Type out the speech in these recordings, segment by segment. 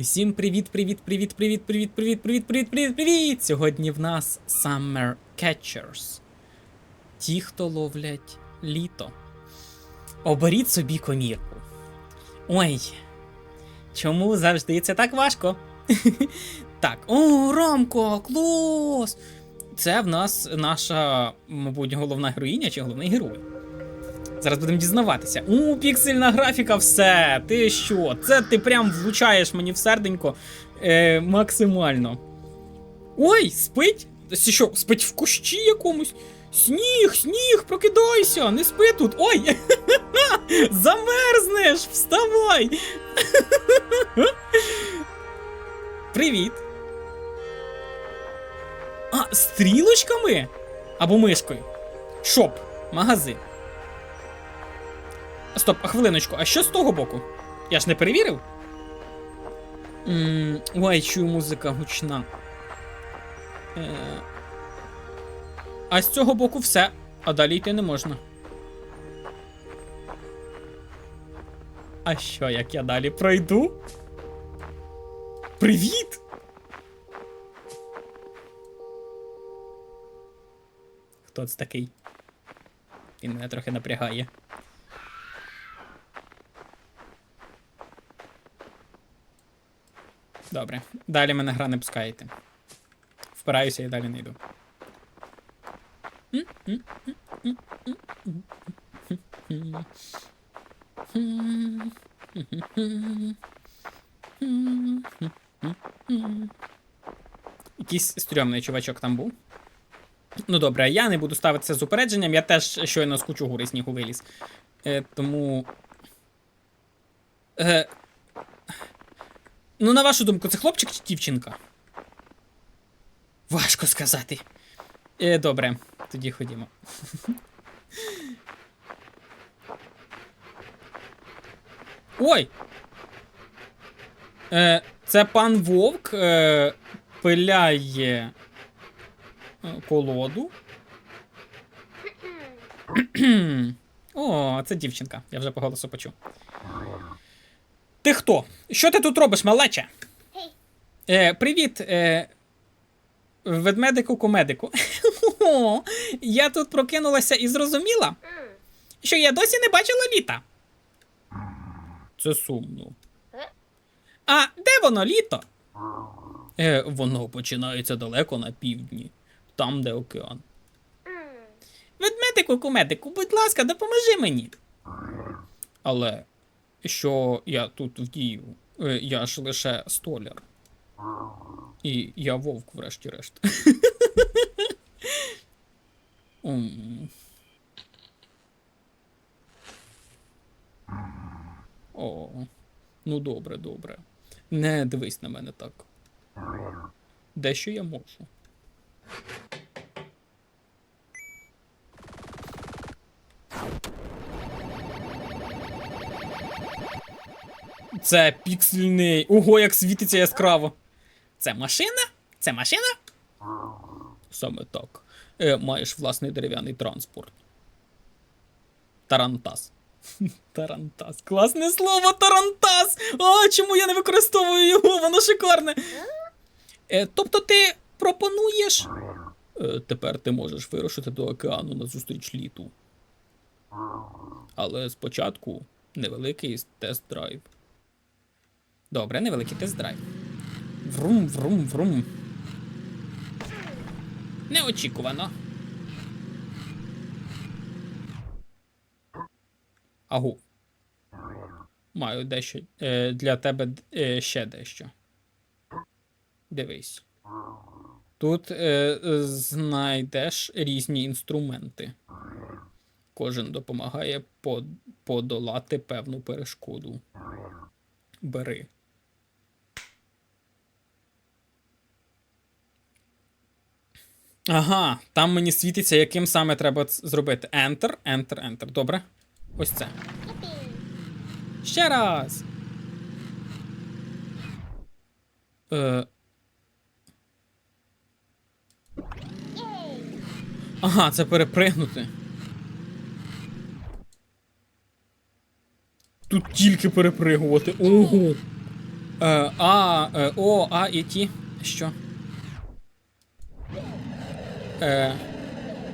Усім привіт, привіт, привіт, привіт, привіт, привіт, привіт, привіт, привіт, привіт! Сьогодні в нас Summer Catchers. Ті, хто ловлять літо. Оберіть собі комірку. Ой. Чому завжди це так важко? так, о, Ромко, клас! Це в нас наша, мабуть, головна героїня чи головний герой. Зараз будемо дізнаватися. У, піксельна графіка, все. Ти що? Це ти прям влучаєш мені в серденько е, максимально. Ой, спить? Це що, спить в кущі якомусь? Сніг, сніг, прокидайся, не спи тут. Ой! Замерзнеш! Вставай! Привіт. А, стрілочками? Або мишкою. Шоп, магазин. Стоп, а хвилиночку, а що з того боку? Я ж не перевірив? м ой, чую музика гучна. Е, а з цього боку все, а далі йти не можна. А що, як я далі пройду? Привіт! Хто це такий? Він мене трохи напрягає. Добре. Далі мене гра не пускаєте. Впираюся і далі не йду. Якийсь стрьомний чувачок там був. Ну добре, я не буду ставитися з упередженням, я теж щойно з кучу гури снігу виліз. Е, тому. Е, Ну, на вашу думку, це хлопчик чи дівчинка? Важко сказати. Е, Добре, тоді ходімо. Ой! Е, Це пан Вовк е, пиляє е, колоду. О, це дівчинка. Я вже по голосу почув. Ти хто? Що ти тут робиш, малече? Е, привіт, е, ведмедику кумедику. Я тут прокинулася і зрозуміла, що я досі не бачила літа. Це сумно. А де воно літо? Е, воно починається далеко на півдні, там, де океан. Ведмедику кумедику, будь ласка, допоможи мені. Але що я тут вдію? Е, Я ж лише столяр. І я вовк, врешті-решт. О, ну добре, добре. Не дивись на мене так. Дещо я можу. Це піксельний. Ого, як світиться яскраво. Це машина? Це машина? Саме так. Е, маєш власний дерев'яний транспорт. Тарантас. Тарантас. Класне слово Тарантас! А, чому я не використовую його? Воно шикарне. Е, тобто ти пропонуєш. Е, тепер ти можеш вирушити до океану на зустріч літу. Але спочатку невеликий тест-драйв. Добре, невеликий тест-драйв. Врум, врум, врум. Неочікувано. Агу. Маю дещо е, для тебе е, ще дещо. Дивись. Тут е, знайдеш різні інструменти. Кожен допомагає подолати певну перешкоду. Бери. Ага, там мені світиться, яким саме треба зробити. Enter, Enter, Enter. Добре. Ось це. Ще раз. Е, ага, це перепригнути. Тут тільки перепригувати. Ого. Е, а, е, О, А і Ті. Що? Е,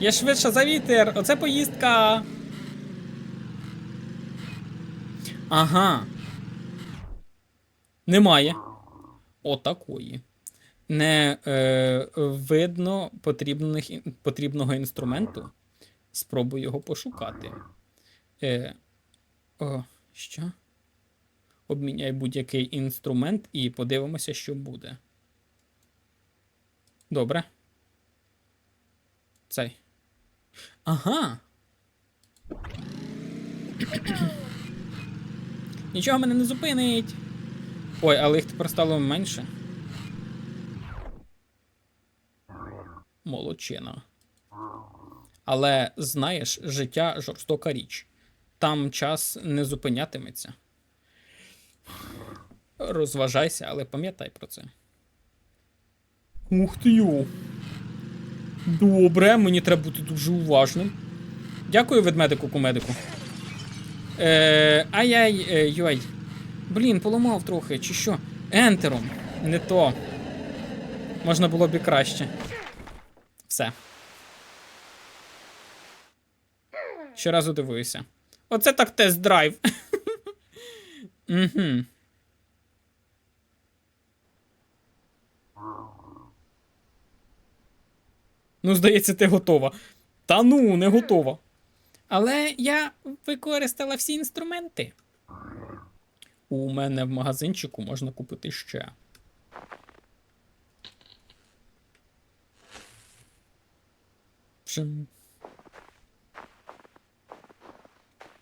є швидше за вітер. Оце поїздка. Ага. Немає. Отакої. Не е, видно потрібних, потрібного інструменту. Спробую його пошукати. Е, о, що? Обміняй будь-який інструмент і подивимося, що буде. Добре. Цей. Ага. Нічого мене не зупинить. Ой, але їх тепер стало менше. Молодчина. Але знаєш, життя жорстока річ. Там час не зупинятиметься. Розважайся, але пам'ятай про це. Ух ти йо. Добре, мені треба бути дуже уважним. Дякую, ведмедику кумедику. Е, ай-яй, е, йой. Блін, поламав трохи, чи що? Ентером. Не то. Можна було б і краще. Все. Щоразу дивуюся. Оце так тест-драйв. Угу. Ну, здається, ти готова. Та ну, не готова. Але я використала всі інструменти. У мене в магазинчику можна купити ще. Пшим.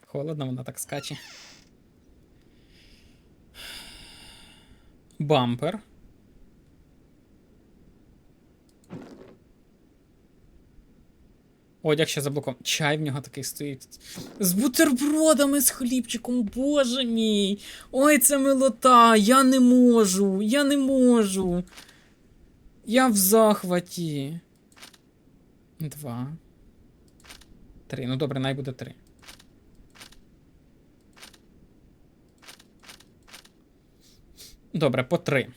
Холодно, вона так скаче. Бампер. Одяг ще заблокований. Чай в нього такий стоїть. З бутербродами, з хлібчиком, боже мій. Ой, це милота. Я не можу. Я не можу. Я в захваті. Два. Три. Ну добре, най буде три. Добре, по три.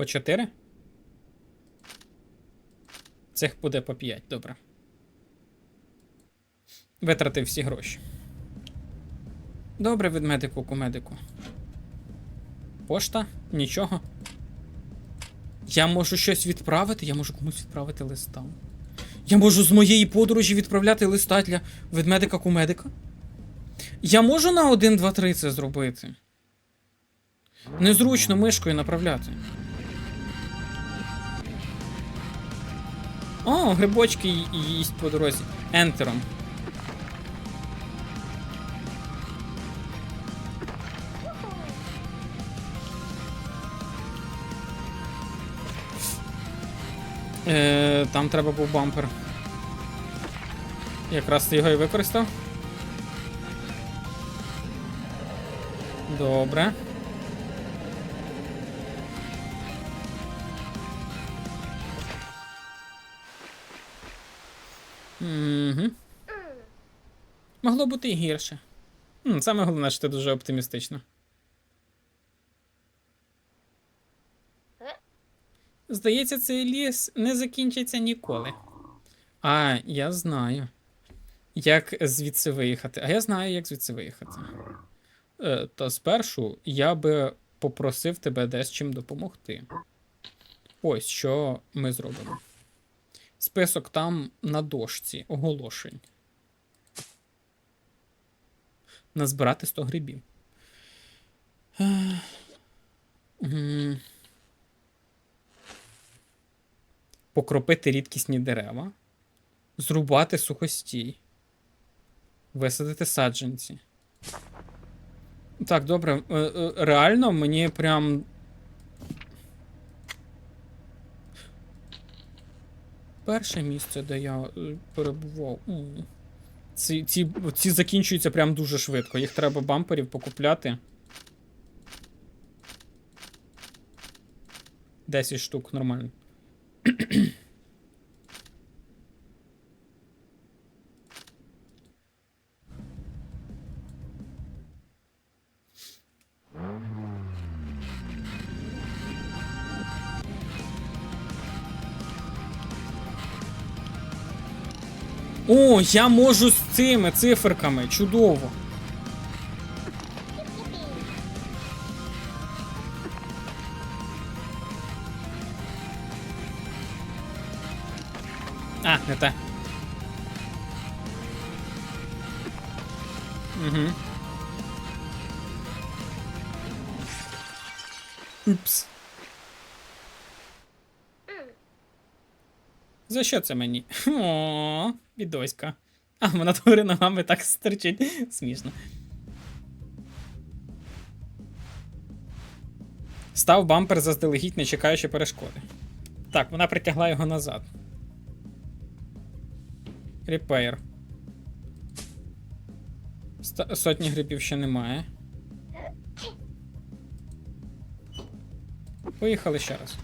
По 4? Цих буде по 5, добре. Витратив всі гроші. Добре, ведмедику, кумедику. Пошта? Нічого. Я можу щось відправити, я можу комусь відправити листа. Я можу з моєї подорожі відправляти листа для ведмедика кумедика. Я можу на 1, 2, 3 це зробити. Незручно мишкою направляти. О, грибочки їсть по дорозі. Ентером. Е, там треба був бампер. Якраз ти його і використав. Добре. Могло бути і гірше. М, Саме головне, що ти дуже оптимістично. Здається, цей ліс не закінчиться ніколи. А, я знаю. Як звідси виїхати. А я знаю, як звідси виїхати. Е, то спершу я би попросив тебе десь чим допомогти. Ось що ми зробимо. Список там на дошці оголошень. Назбирати 100 грибів. Покропити рідкісні дерева. Зрубати сухостій. Висадити саджанці. Так, добре. Е, е, Реально, мені прям. Перше місце, де я е, перебував. Ці, ці, ці закінчуються прям дуже швидко. Їх треба бамперів покупляти. 10 штук, нормально. О, я можу з цими циферками. Чудово. А, не те. Угу. Упс. За що це мені? О, бідоська. А, вона твори ногами так стерчить. Смішно. Став бампер заздалегідь, не чекаючи перешкоди. Так, вона притягла його назад. Репейр. Сотні грибів ще немає. Поїхали ще раз.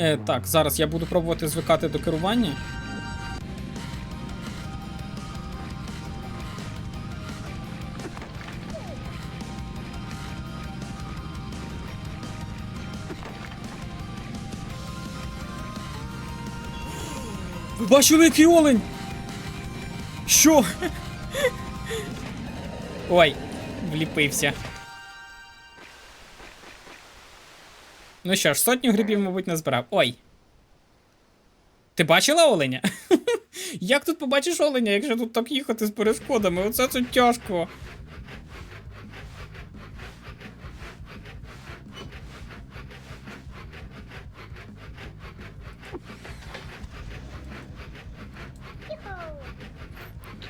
Е, так, зараз я буду пробувати звикати до керування. Ви бачили, який олень? Що? Ой, вліпився. Ну що ж, сотню грибів, мабуть, назбирав. Ой. Ти бачила оленя? Як тут побачиш оленя, якщо тут так їхати з перешкодами? Оце це тяжко.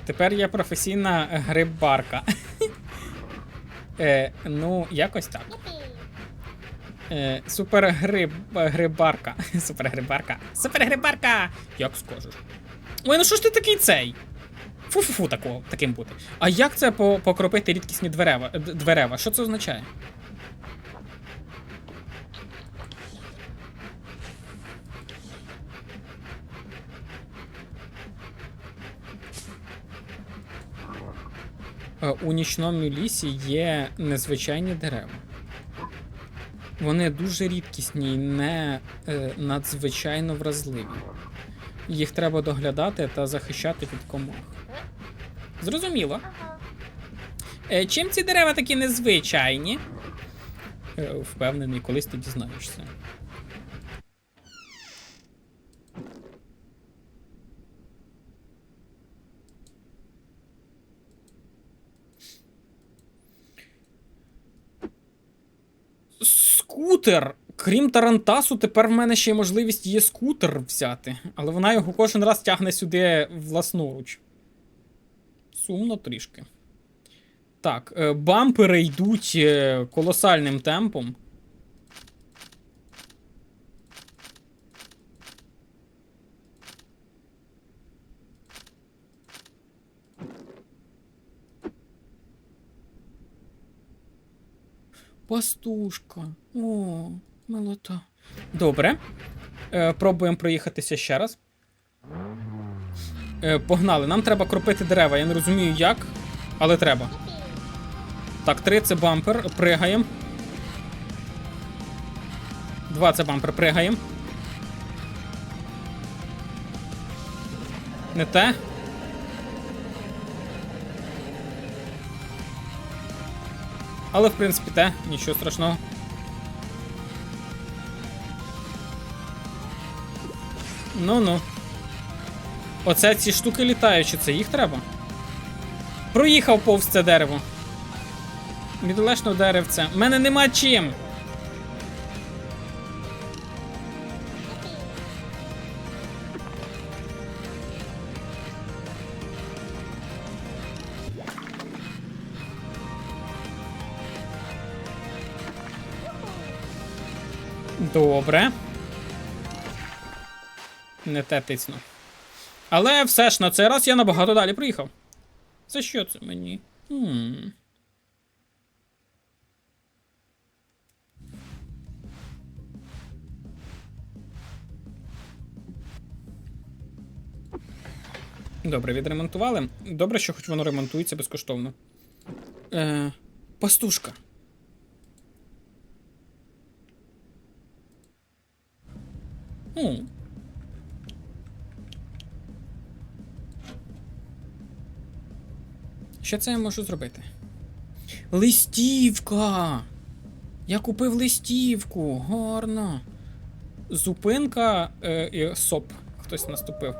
Тепер я професійна грибарка. е, ну, якось так. Е, грибарка. Супергрибарка. Супергрибарка! Як скажеш. Ой, ну що ж ти такий цей? Фу-фу-фу такого, таким бути. А як це по- покропити рідкісні дверева, дверева? Що це означає? Е, У нічному лісі є незвичайні дерева. Вони дуже рідкісні і не е, надзвичайно вразливі. Їх треба доглядати та захищати від комах. Зрозуміло. Е, чим ці дерева такі незвичайні? Е, впевнений, колись ти дізнаєшся. Скутер. Крім Тарантасу, тепер в мене ще й можливість є скутер взяти, але вона його кожен раз тягне сюди власноруч. Сумно трішки. Так, е, бампери йдуть е, колосальним темпом. Пастушка. О, милота. Добре. Е, пробуємо проїхатися ще раз. Е, погнали. Нам треба кропити дерева. Я не розумію як, але треба. Так, три це бампер. Пригаємо. Два це бампер. Пригаємо. Не те. Але, в принципі, те, нічого страшного. Ну-ну. Оце ці штуки літаючі, це їх треба. Проїхав повз це дерево. Бідолешно деревце. У мене нема чим. Добре. Не те тисну. Але все ж на цей раз я набагато далі приїхав. Це що це мені? Хм. Добре, відремонтували. Добре, що хоч воно ремонтується безкоштовно. Е, пастушка. Ну. Що це я можу зробити? Листівка! Я купив листівку! Гарно! Зупинка е, і соп. Хтось наступив.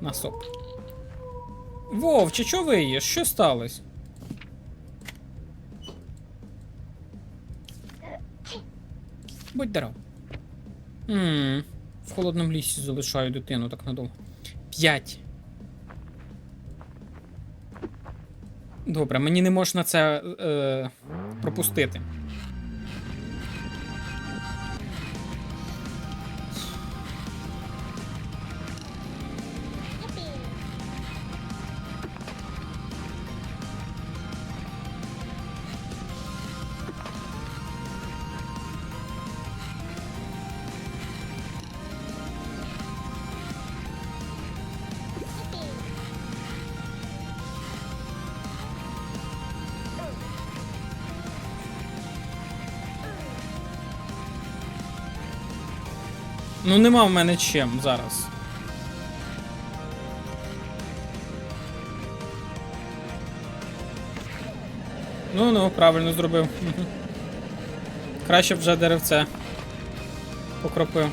На соп. Вов, чи чого ви є? Що сталося? Будь здоров. Ммм. В холодному лісі залишаю дитину так надовго. П'ять. Добре, мені не можна це е, пропустити. Ну нема в мене чим зараз. Ну ну, правильно зробив. Краще б вже деревце покропив.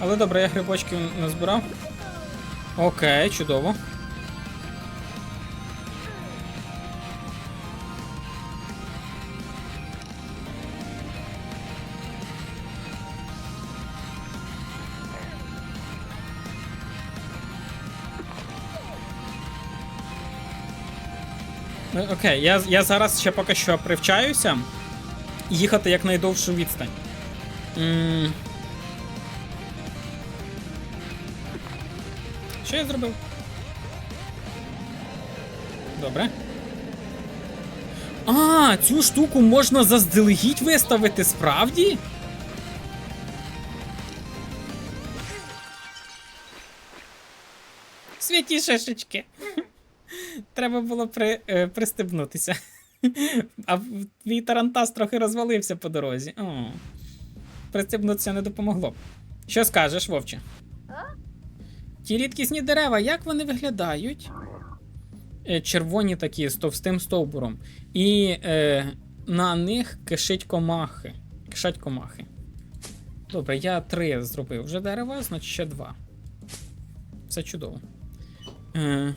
Але добре, я грибочків не збирав. Окей, чудово. Окей, я, я зараз ще поки що привчаюся їхати якнайдовшу відстань. м Що я зробив? Добре. А, цю штуку можна заздалегідь виставити справді? Святі шишечки. Треба було при, е, пристебнутися. А твій тарантас трохи розвалився по дорозі. О. Пристебнутися не допомогло. Що скажеш, Вовче? Ті рідкісні дерева, як вони виглядають? Е, червоні такі з товстим стовбуром. І е, на них кишить комахи. Кишать комахи. Добре, я три зробив вже дерева, значить ще два. Все чудово. Е,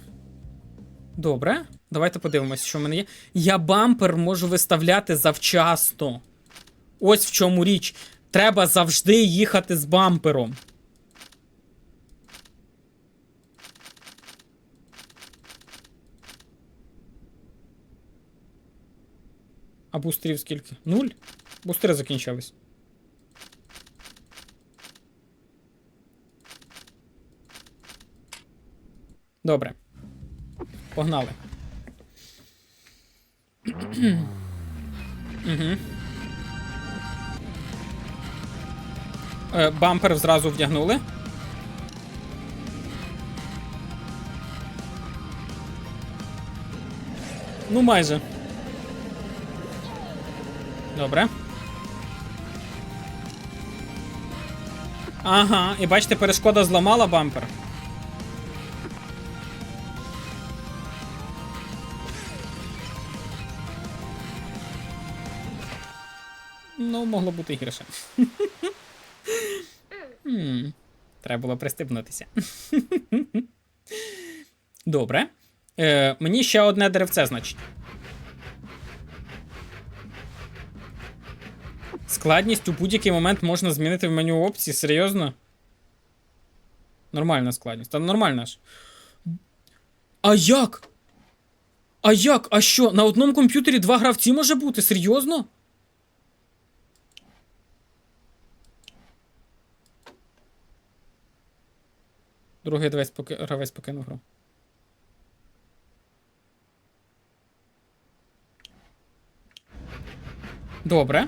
Добре, давайте подивимося, що в мене є. Я бампер можу виставляти завчасно. Ось в чому річ. Треба завжди їхати з бампером. А бустерів скільки? Нуль? Бустери закінчились. Добре. Погнали. угу. Е, бампер зразу вдягнули. Ну, майже. Добре. Ага, і бачите, перешкода зламала бампер. Могло бути гірше. Треба було пристебнутися. Добре. Е, мені ще одне деревце, значить. Складність у будь-який момент можна змінити в меню опцій, серйозно? Нормальна складність. Та нормальна ж. А як? А як? А що? На одному комп'ютері два гравці може бути? Серйозно? Другий гравець поки... гравець покинув гру. Добре.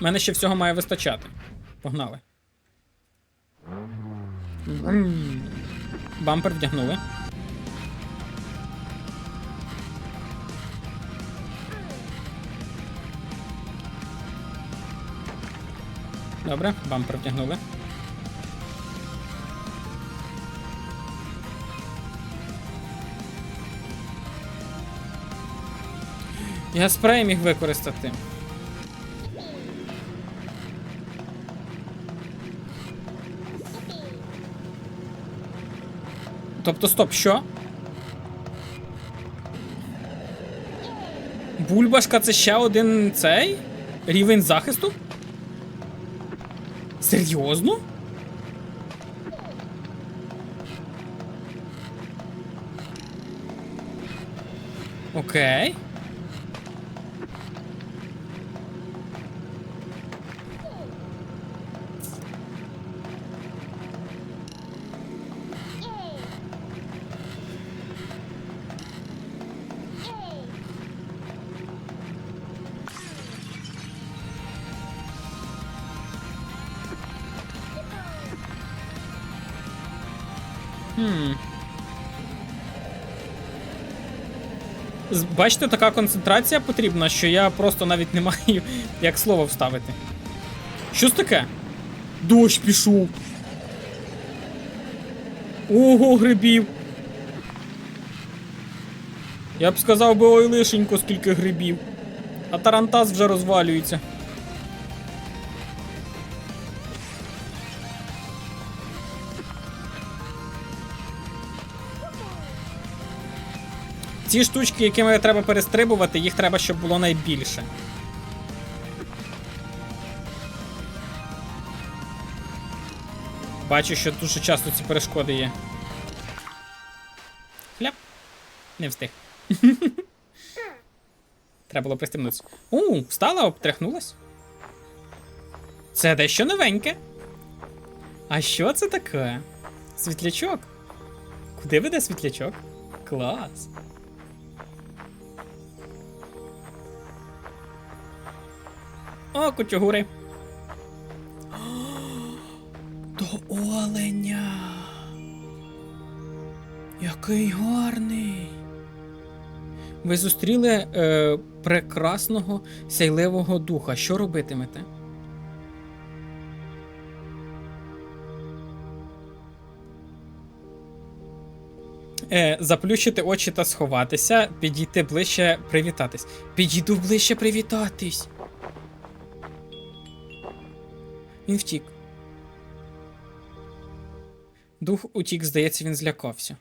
У мене ще всього має вистачати. Погнали. Бампер вдягнули. Добре, бампер втягнули. Я спрей міг використати. Тобто, стоп, що? Бульбашка це ще один цей? Рівень захисту? Серйозно? Окей. Бачите, така концентрація потрібна, що я просто навіть не маю як слово вставити. Що це таке? Дощ пішов. Ого, грибів. Я б сказав би ой лишенько, скільки грибів. А тарантас вже розвалюється. Ці штучки, якими треба перестрибувати, їх треба, щоб було найбільше. Бачу, що дуже часто ці перешкоди є. Хляп. Не встиг. Треба було пристебнутися. У, встала, обтряхнулась. Це дещо новеньке. А що це таке? Світлячок. Куди веде світлячок? Клас. О, кучугури. До оленя. Який гарний. Ви зустріли е, прекрасного сяйливого духа. Що робитимете? Е, заплющити очі та сховатися, підійти ближче привітатись. Підійду ближче привітатись. Він втік. Дух утік, здається, він злякався.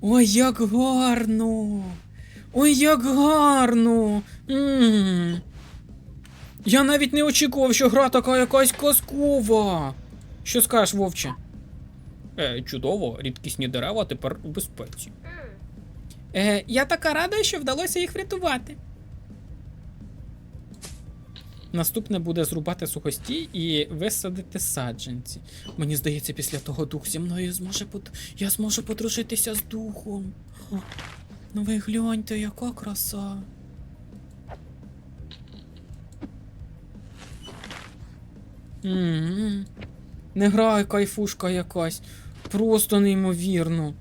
Ой, як гарно! Ой, як гарно! м Я навіть не очікував, що гра така якась казкова. Що скажеш, вовче? Е, чудово, рідкісні дерева тепер у безпеці. Е, я така рада, що вдалося їх врятувати. Наступне буде зрубати сухості і висадити саджанці. Мені здається, після того дух зі мною зможе под... я зможу подружитися з духом. Ну ви гляньте, яка краса. М-м. Не грай, кайфушка якась. Просто неймовірно.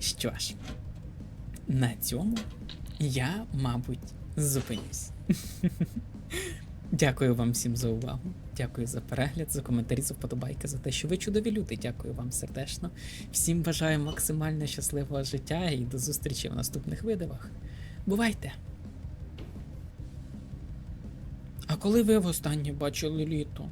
Що ж, на цьому я, мабуть, зупинюсь. Дякую вам всім за увагу. Дякую за перегляд, за коментарі, за вподобайки, за те, що ви чудові люди. Дякую вам сердечно. Всім бажаю максимально щасливого життя і до зустрічі в наступних видивах. Бувайте! А коли ви востаннє бачили літо?